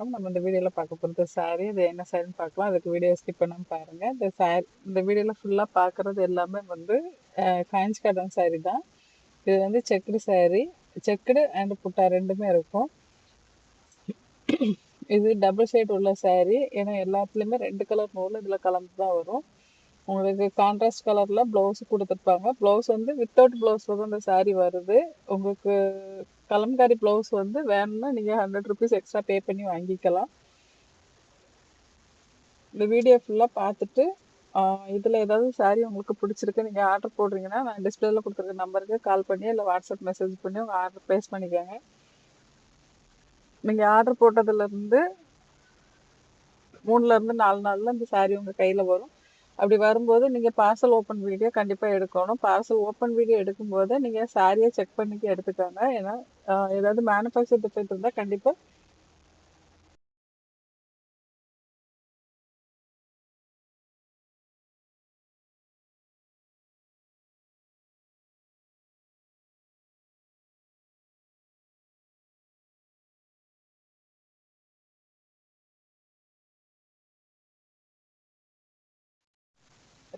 நம்ம இந்த வீடியோவில் பார்க்க போகிறது சாரி இது என்ன சாரின்னு பார்க்கலாம். அதுக்கு வீடியோ ஸ்கிப் பண்ணாமல் பாருங்கள் இந்த சாரி இந்த வீடியோவில் ஃபுல்லாக பார்க்குறது எல்லாமே வந்து காஞ்சி காட்டன் சாரி தான். இது வந்து செக்குடு சாரி செக்குடு அண்ட் புட்டா ரெண்டுமே இருக்கும். இது டபுள் ஷேட் உள்ள சாரி ஏன்னா எல்லாத்துலேயுமே ரெண்டு கலர் நூல் இதில் கலந்து தான் வரும். உங்களுக்கு கான்ட்ராஸ்ட் கலரில் ப்ளவுஸ் கொடுத்துருப்பாங்க. ப்ளவுஸ் வந்து வித்தவுட் ப்ளவுஸில் தான் இந்த சாரீ வருது. உங்களுக்கு கலம்காரி ப்ளவுஸ் வந்து வேணும்னா நீங்கள் ஹண்ட்ரட் ருபீஸ் எக்ஸ்ட்ரா பே பண்ணி வாங்கிக்கலாம். இந்த வீடியோ ஃபுல்லாக பார்த்துட்டு இதில் ஏதாவது சாரீ உங்களுக்கு பிடிச்சிருக்கு நீங்கள் ஆர்டர் போடுறீங்கன்னா நான் டிஸ்பிளேல கொடுத்துருக்க நம்பருக்கு கால் பண்ணி இல்லை வாட்ஸ்அப் மெசேஜ் பண்ணி உங்கள் ஆர்டர் ப்ளேஸ் பண்ணிக்கோங்க. நீங்கள் ஆர்டர் போட்டதுலேருந்து மூணுலேருந்து நாலு நாளில் இந்த சாரீ உங்கள் கையில் வரும். அப்படி வரும்போது நீங்கள் பார்சல் ஓப்பன் வீடியோ கண்டிப்பாக எடுக்கணும். பார்சல் ஓப்பன் வீடியோ எடுக்கும்போது நீங்கள் சாரியை செக் பண்ணிக்க எடுத்துக்கோங்க. ஏன்னா ஏதாவது மேனுஃபேக்சர் டிஃபெக்ட் இருந்தால் கண்டிப்பாக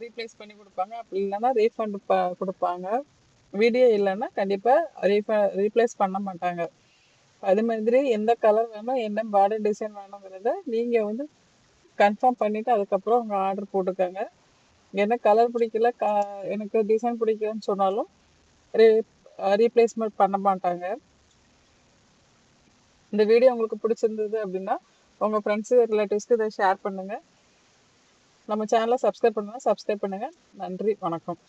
ரீப்ளேஸ் பண்ணி கொடுப்பாங்க. அப்படி இல்லைன்னா ரீஃபண்ட் ப கொடுப்பாங்க. வீடியோ இல்லைன்னா கண்டிப்பாக ரீஃப ரீப்ளேஸ் பண்ண மாட்டாங்க. அது மாதிரி எந்த கலர் வேணும் என்ன பார்டர் டிசைன் வேணுங்கிறத நீங்கள் வந்து கன்ஃபார்ம் பண்ணிவிட்டு அதுக்கப்புறம் உங்கள் ஆர்டர் போட்டுக்கோங்க. என்ன கலர் பிடிக்கல க எனக்கு டிசைன் பிடிக்கலன்னு சொன்னாலும் ரீ ரீப்ளேஸ்மெண்ட் பண்ண மாட்டாங்க. இந்த வீடியோ உங்களுக்கு பிடிச்சிருந்தது அப்படின்னா உங்கள் ஃப்ரெண்ட்ஸு ரிலேட்டிவ்ஸ்க்கு இதை ஷேர் பண்ணுங்கள் நம்ம சேனலை சப்ஸ்கிரைப் பண்ணுங்கள் சப்ஸ்கிரைப் பண்ணுங்கள் நன்றி வணக்கம்.